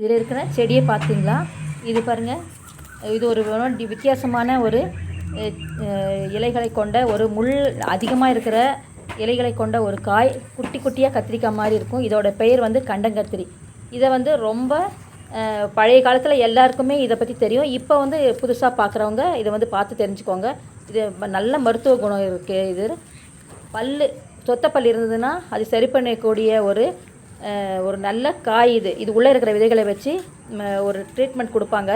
இதில் இருக்கிற செடியை பார்த்தீங்களா? இது பாருங்கள் இது ஒரு வித்தியாசமான ஒரு இலைகளை கொண்ட ஒரு முள் அதிகமாக இருக்கிற இலைகளை கொண்ட ஒரு காய். குட்டி குட்டியாக கத்திரிக்காய் மாதிரி இருக்கும். இதோட பெயர் வந்து கண்டங்கத்திரி. இதை வந்து ரொம்ப பழைய காலத்தில் எல்லாருக்குமே இதை பற்றி தெரியும். இப்போ வந்து புதுசாக பார்க்குறவங்க இதை வந்து பார்த்து தெரிஞ்சுக்கோங்க. இது நல்ல மருத்துவ குணம் இருக்குது இது. பல் சொத்தப்பல் இருந்ததுன்னா அது சரி பண்ணக்கூடிய ஒரு ஒரு நல்ல காய் இது. இது உள்ளே இருக்கிற விதைகளை வச்சு ம, ஒரு ட்ரீட்மெண்ட் கொடுப்பாங்க.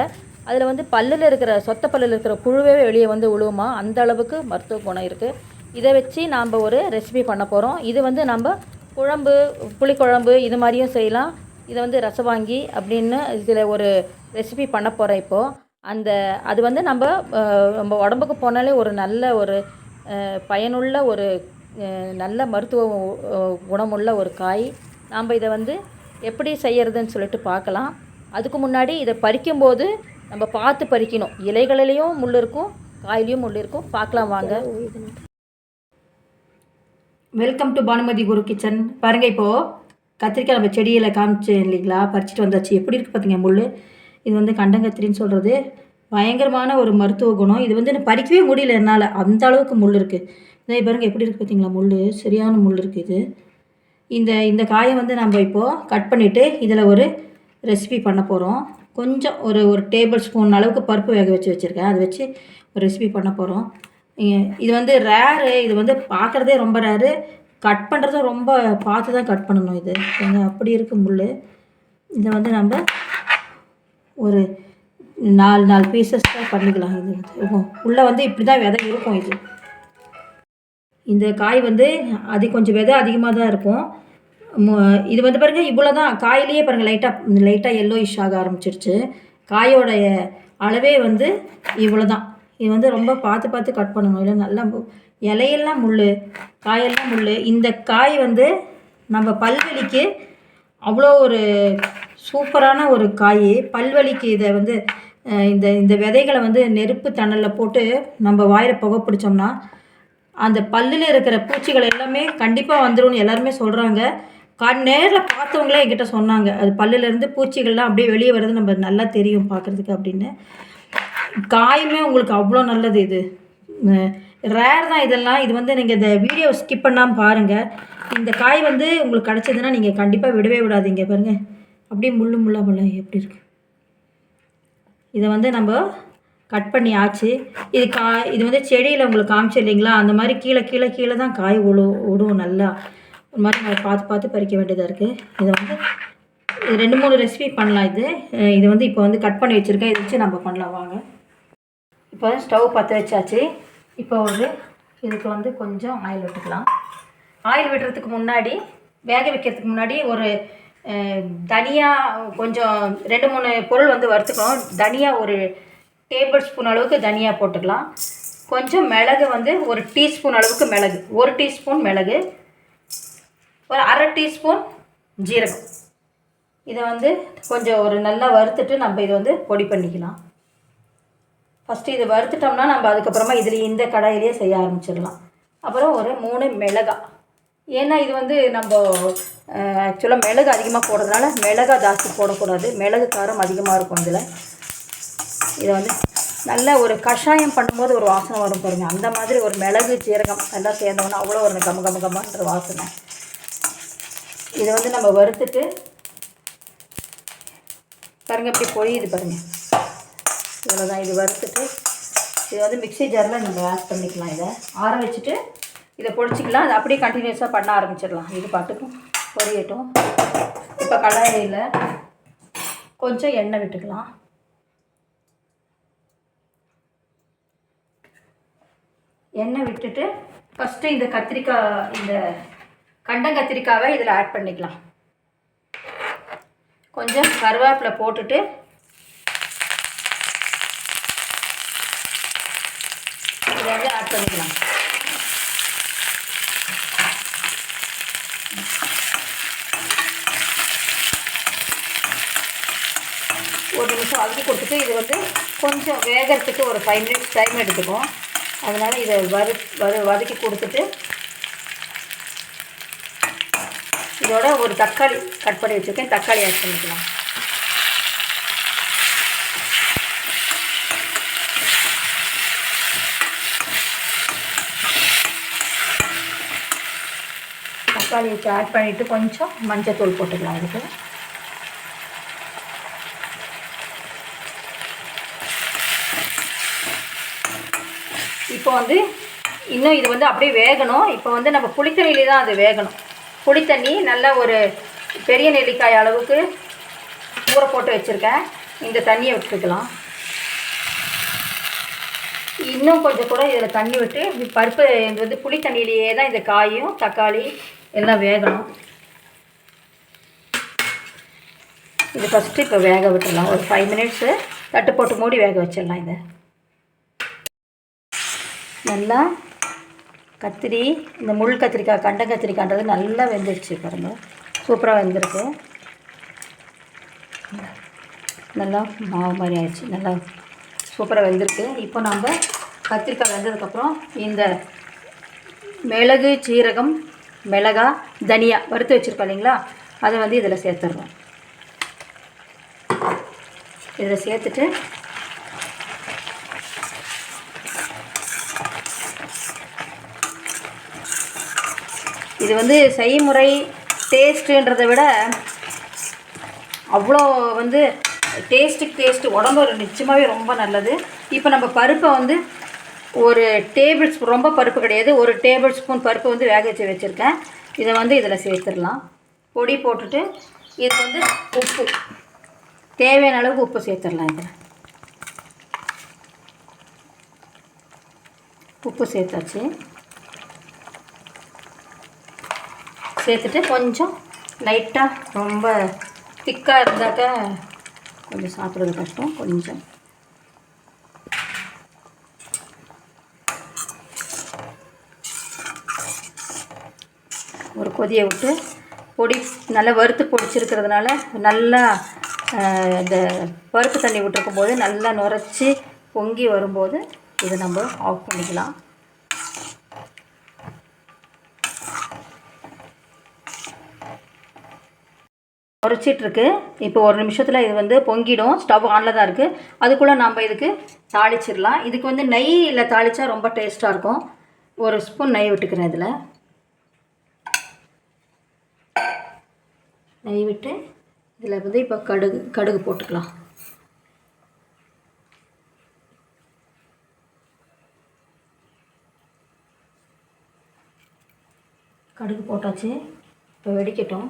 அதில் வந்து பல்லில் இருக்கிற சொத்த பல்லில் இருக்கிற புழுவே வெளியே வந்து விழுவுமா அந்த அளவுக்கு மருத்துவ குணம் இருக்குது இதை வச்சு நாம் ஒரு ரெசிபி பண்ண போகிறோம் இது வந்து நம்ம குழம்பு புளிக்குழம்பு இது மாதிரியும் செய்யலாம். இதை வந்து ரசவாங்கி அப்படின்னு இதில் ஒரு ரெசிபி பண்ண போகிறேன் இப்போது அந்த அது வந்து நம்ம நம்ம உடம்புக்கு போனாலே ஒரு நல்ல ஒரு பயனுள்ள ஒரு நல்ல மருத்துவ குணமுள்ள ஒரு காய். நாம் இதை வந்து எப்படி செய்கிறதுன்னு சொல்லிட்டு பார்க்கலாம். அதுக்கு முன்னாடி இதை பறிக்கும்போது நம்ம பார்த்து பறிக்கணும். இலைகளிலையும் முள் இருக்கும் காயிலையும் முள் இருக்கும். பார்க்கலாம் வாங்க. Welcome to Bhanumathi Guru kitchen பாருங்க இப்போது கத்திரிக்காய் நம்ம செடியில் காமிச்சேன் இல்லைங்களா? பறிச்சுட்டு வந்தாச்சு. எப்படி இருக்குது பார்த்தீங்க முள்? இது வந்து கண்டங்கத்திரின்னு சொல்கிறது பயங்கரமான ஒரு மருத்துவ குணம். இது வந்து பறிக்கவே முடியல என்னால். அந்த அளவுக்கு முள் இருக்குது இதே பாருங்க எப்படி இருக்குது பார்த்தீங்களா முள் சரியான முள் இருக்குது இது. இந்த இந்த காயை வந்து நம்ம இப்போது கட் பண்ணிவிட்டு இதில் ஒரு ரெசிபி பண்ண போகிறோம் கொஞ்சம் ஒரு ஒரு டேபிள் ஸ்பூன் அளவுக்கு பருப்பு வேக வச்சு வச்சுருக்கேன். அதை வச்சு ஒரு ரெசிபி பண்ண போகிறோம் இது வந்து ரேரு இது வந்து பார்க்குறதே ரொம்ப ரேரு கட் பண்ணுறதும் ரொம்ப பார்த்து தான் கட் பண்ணணும் இது. கொஞ்சம் அப்படி இருக்கும் முள் இதை வந்து நம்ம ஒரு நாலு நாலு பீசஸ் தான் பண்ணிக்கலாம் இது உள்ளே வந்து இப்படி தான் விதை இருக்கும் இது. இந்த காய் வந்து அது கொஞ்சம் விதை அதிகமாக தான் இருக்கும். இது வந்து பாருங்கள் இவ்வளோ தான் காயிலேயே பாருங்கள் லைட்டாக லைட்டாக எல்லோ இஷ் ஆக ஆரம்பிச்சிருச்சு. காயோடைய அளவே வந்து இவ்வளோ தான் இது வந்து ரொம்ப பார்த்து பார்த்து கட் பண்ணணும். இல்லை நல்லா இலையெல்லாம் முள் காயெல்லாம் முள் இந்த காய் வந்து நம்ம பல்வலிக்கு அவ்வளோ ஒரு சூப்பரான ஒரு காய். பல்வலிக்கு இதை வந்து இந்த இந்த விதைகளை வந்து நெருப்பு தணலில் போட்டு நம்ம வாயில் புகை பிடிச்சோம்னா அந்த பல்லில் இருக்கிற பூச்சிகள் எல்லாமே கண்டிப்பாக வந்துரும்னு எல்லாருமே சொல்கிறாங்க கா நேரில் பார்த்தவங்களே என்கிட்ட சொன்னாங்க. அது பல்லுலேருந்து பூச்சிகள்லாம் அப்படியே வெளியே வர்றது நம்ம நல்லா தெரியும் பார்க்குறதுக்கு அப்படின்னு. காயுமே உங்களுக்கு அவ்வளோ நல்லது இது. ரேர் தான் இதெல்லாம். இது வந்து நீங்கள் இந்த வீடியோ ஸ்கிப் பண்ணாமல் பாருங்கள் இந்த காய் வந்து உங்களுக்கு கிடச்சதுன்னா நீங்கள் கண்டிப்பாக விடவே விடாதீங்க பாருங்கள் அப்படியே முள்ளு முள்ளா முள்ள எப்படி இருக்கு? இதை வந்து நம்ம கட் பண்ணி ஆச்சு இது கா இது வந்து செடியில் உங்களுக்கு காமிச்சு இல்லைங்களா? அந்த மாதிரி கீழே கீழே கீழே தான் காய் விழு விடும் நல்லா. ஒரு மாதிரி நம்ம பார்த்து பார்த்து பறிக்க வேண்டியதாக இருக்குது இதை வந்து இது ரெண்டு மூணு ரெசிபி பண்ணலாம் இது. இது வந்து இப்போ வந்து கட் பண்ணி வச்சுருக்கேன். இதை வச்சு நம்ம பண்ணலாம் வாங்க. இப்போ ஸ்டவ் பற்ற வச்சாச்சு. இப்போ ஒரு இதுக்கு வந்து கொஞ்சம் ஆயில் விட்டுக்கலாம். ஆயில் விடுறதுக்கு முன்னாடி வேக வைக்கிறதுக்கு முன்னாடி ஒரு தனியாக கொஞ்சம் ரெண்டு மூணு பொருள் வந்து வறுத்துக்கணும். தனியாக ஒரு டேபிள் ஸ்பூன் அளவுக்கு தனியா போட்டுக்கலாம். கொஞ்சம் மிளகு வந்து ஒரு டீஸ்பூன் அளவுக்கு மிளகு. ஒரு டீஸ்பூன் மிளகு. ஒரு அரை டீஸ்பூன் ஜீரகம். இதை வந்து கொஞ்சம் ஒரு நல்லா வறுத்துட்டு நம்ம இதை வந்து பொடி பண்ணிக்கலாம். ஃபஸ்ட்டு இதை வறுத்துட்டோம்னா நம்ம அதுக்கப்புறமா இதில் இந்த கடாயிலேயே செய்ய ஆரம்பிச்சிடலாம். அப்புறம் ஒரு மூணு மிளகா. ஏன்னா இது வந்து நம்ம ஆக்சுவலாக மிளகு அதிகமாக போடுறதுனால மிளகா ஜாஸ்தி போடக்கூடாது. மிளகு காரம் அதிகமாக இருக்கும் இதில். இதை வந்து நல்ல ஒரு கஷாயம் பண்ணும்போது ஒரு வாசனை வரும் பாருங்க. அந்த மாதிரி ஒரு மிளகு சீரகம் எல்லாம் சேர்ந்தோன்னா அவ்வளோ ஒரு கம கம கமன்ற வாசனை. இதை வந்து நம்ம வறுத்துட்டு பாருங்க இப்படி பொழியுது பாருங்க. இவ்வளோதான் இது வறுத்துட்டு இது வந்து மிக்ஸி ஜாரில் நம்ம ஆட் பண்ணிக்கலாம் இதை. ஆற வச்சுட்டு இதை பொடிச்சிக்கலாம் அதை அப்படியே கண்டினியூஸாக பண்ண ஆரம்பிச்சிடலாம். இது பாட்டுக்கும் பொரியட்டும். இப்போ கடாயில் கொஞ்சம் எண்ணெய் விட்டுக்கலாம். எண்ணெய் விட்டுட்டு ஃபஸ்ட்டு இந்த கத்திரிக்காய் இந்த கண்டம் கத்திரிக்காவை இதில் ஆட் பண்ணிக்கலாம். கொஞ்சம் கருவேப்பிலை போட்டுட்டு இதை வந்து ஆட் பண்ணிக்கலாம். ஒரு நிமிஷம் அழுதி கொடுத்துட்டு இது வந்து கொஞ்சம் வேகிறதுக்கு ஒரு ஃபைவ் மினிட்ஸ் டைம் எடுத்துக்கும் அதனால் இதை வறு வறு வதக்கி கொடுத்துட்டு இதோட ஒரு தக்காளி கட் பண்ணி வச்சுருக்கேன். தக்காளி ஆட் பண்ணிக்கலாம். தக்காளி வச்சு ஆட் பண்ணிவிட்டு கொஞ்சம் மஞ்சள் தூள் போட்டுக்கலாம். அதுக்கு இப்போ வந்து இன்னும் இது வந்து அப்படியே வேகணும். இப்போ வந்து நம்ம புளித்தண்ணிலே தான் அது வேகணும். புளித்தண்ணி நல்ல ஒரு பெரிய நெல்லிக்காய் அளவுக்கு ஊற போட்டு வச்சுருக்கேன். இந்த தண்ணியை விட்டுக்கலாம். இன்னும் கொஞ்சம் கூட இதில் தண்ணி விட்டு பருப்பு இது வந்து புளி தண்ணியிலேயே தான் இந்த காயும் தக்காளி எல்லாம் வேகணும். இது ஃபஸ்ட்டு இப்போ வேக விட்டுடலாம். ஒரு ஃபைவ் மினிட்ஸு தட்டு போட்டு மூடி வேக வச்சிடலாம் இதை. நல்லா கத்திரி இந்த முள் கத்திரிக்காய் கண்ட கத்திரிக்காய்ன்றது நல்லா வெந்துடுச்சு பாருங்கள் சூப்பராக வெந்திருக்கு. நல்லா மாவு மாதிரி ஆயிடுச்சு. நல்லா சூப்பராக வெந்திருக்கு. இப்போ நம்ம கத்திரிக்காய் வெந்ததுக்கப்புறம் இந்த மிளகு சீரகம் மிளகா தனியா வறுத்து வச்சுருக்கோம் இல்லைங்களா? அதை வந்து இதில் சேர்த்துடுறோம் இதில் சேர்த்துட்டு இது வந்து செய்முறை டேஸ்ட்டுன்றதை விட அவ்வளோ வந்து டேஸ்ட்டுக்கு டேஸ்ட்டு உடம்பு நிச்சயமாகவே ரொம்ப நல்லது. இப்போ நம்ம பருப்பை வந்து ஒரு டேபிள் ஸ்பூன் ரொம்ப பருப்பு கிடையாது. ஒரு டேபிள் ஸ்பூன் பருப்பு வந்து வேக வச்சு வச்சுருக்கேன். இதை வந்து இதில் சேர்த்துடலாம். பொடி போட்டுட்டு இது வந்து உப்பு. தேவையான அளவுக்கு உப்பு சேர்த்துடலாம் இதில். உப்பு சேர்த்தாச்சு. சேர்த்துட்டு கொஞ்சம் லைட்டாக ரொம்ப திக்காக இருந்தாக்க கொஞ்சம் சாப்பிட்றது கஷ்டம். கொஞ்சம். ஒரு கொதியை விட்டு பொடி நல்லா வறுத்து பொடிச்சிருக்கிறதுனால நல்லா இந்த பருப்பு தண்ணி விட்டுருக்கும் போது நல்லா நுரைச்சி பொங்கி வரும்போது இதை நம்ம ஆஃப் பண்ணிக்கலாம். உரைச்சிட்ருக்கு. இப்போ ஒரு நிமிஷத்தில் இது வந்து பொங்கிடும். ஸ்டவ் ஆனில் தான் இருக்குது அதுக்குள்ளே நம்ம இதுக்கு தாளிச்சிடலாம். இதுக்கு வந்து நெய்யில் தாளித்தா ரொம்ப டேஸ்ட்டாக இருக்கும். ஒரு ஸ்பூன் நெய் விட்டுக்கிறேன் இதில். நெய் விட்டு இதில் வந்து இப்போ கடுகு கடுகு போட்டுக்கலாம். கடுகு போட்டாச்சு. இப்போ வெடிக்கட்டும்.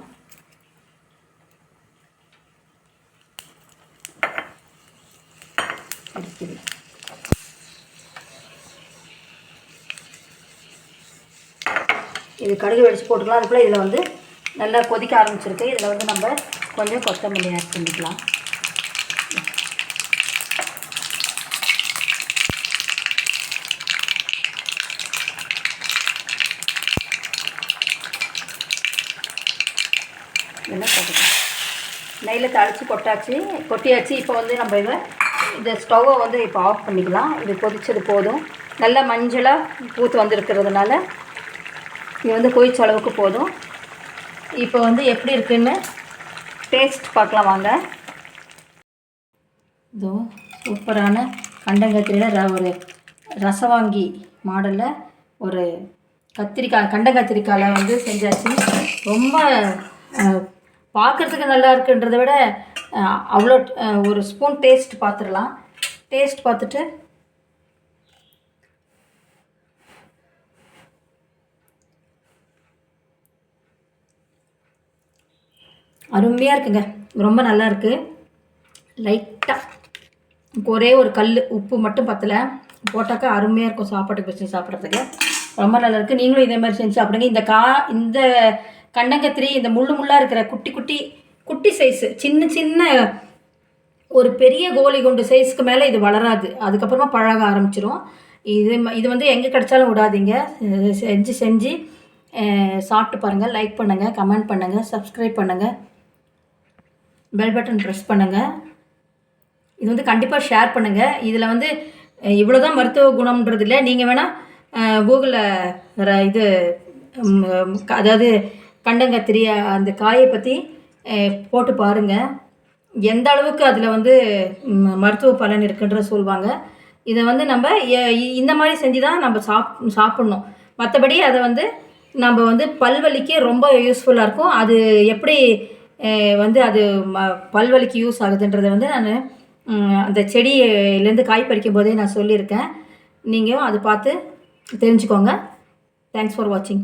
இது கடுகு வெடிச்சு போட்டுக்கலாம். அதுக்குள்ளே இதில் வந்து நல்லா கொதிக்க ஆரம்பிச்சிருக்கு. இதில் வந்து நம்ம கொஞ்சம் கொத்தமல்லி ஆட் பண்ணிக்கலாம். இதெல்லாம் போட்டுக்கலாம்? நெய்யில் தாளித்து கொட்டாச்சு. கொட்டியாச்சு. இப்போ வந்து நம்ம இதை இந்த ஸ்டவ்வை வந்து இப்போ ஆஃப் பண்ணிக்கலாம். இது கொதிச்சது போதும். நல்ல மஞ்சளாக பூத்து வந்திருக்கிறதுனால இது வந்து கொதிச்ச அளவுக்கு போதும். இப்போ வந்து எப்படி இருக்குன்னு டேஸ்ட் பார்க்கலாம் வாங்க. இதோ சூப்பரான கண்டங்கத்திரியில் ர ஒரு ரசவாங்கி மாடலில் ஒரு கத்திரிக்காய் கண்ட கத்திரிக்காயில் வந்து செஞ்சாச்சு. ரொம்ப பார்க்குறதுக்கு நல்லா இருக்குன்றதை விட அவ்வளோ ஒரு ஸ்பூன் டேஸ்ட் பார்த்துடலாம். டேஸ்ட் பார்த்துட்டு அருமையாக இருக்குங்க. ரொம்ப நல்லா இருக்குது லைட்டாக ஒரே ஒரு கல் உப்பு மட்டும் பத்தலை. போட்டாக்கா அருமையாக இருக்கும் சாப்பாட்டுக்கு வச்சு சாப்பிட்றதுக்கு. ரொம்ப நல்லா இருக்குது நீங்களும் இதே மாதிரி செஞ்சு சாப்பிடுங்க. இந்த கா இந்த கண்டங்கத்திரி இந்த முள்ளு முள்ளாக இருக்கிற குட்டி குட்டி குட்டி சைஸு சின்ன சின்ன ஒரு பெரிய கோலி குண்டு சைஸ்க்கு மேலே இது வளராது. அதுக்கப்புறமா பழக ஆரம்பிச்சிரும். இது இது வந்து எங்கே கிடைச்சாலும் விடாதீங்க. செஞ்சு செஞ்சு சாப்பிட்டு பாருங்கள் லைக் பண்ணுங்கள் கமெண்ட் பண்ணுங்கள் சப்ஸ்கிரைப் பண்ணுங்கள் பெல் பட்டன் ப்ரெஸ் பண்ணுங்கள் இது வந்து கண்டிப்பாக ஷேர் பண்ணுங்கள் இதில் வந்து இவ்வளோ தான் மருத்துவ குணம்ன்றது இல்லை. நீங்கள் வேணால் கூகுளில் இது அதாவது கண்டங்கத்திரி அந்த காயை பற்றி போட்டு பாருங்கள் எந்த அளவுக்கு அதில் வந்து மருத்துவ பலன் இருக்குன்ற சொல்லுவாங்க இதை வந்து நம்ம இந்த மாதிரி செஞ்சு தான் நம்ம சாப் சாப்பிட்ணும். மற்றபடி அதை வந்து நம்ம வந்து பல்வலிக்கு ரொம்ப யூஸ்ஃபுல்லாக இருக்கும். அது எப்படி வந்து அது ம பல்வலிக்கு யூஸ் ஆகுதுன்றதை வந்து நான் அந்த செடியிலேருந்து காய் பறிக்கும் போதே நான் சொல்லியிருக்கேன். நீங்களும் அது பார்த்து தெரிஞ்சுக்கோங்க. தேங்க்ஸ் ஃபார் வாட்சிங்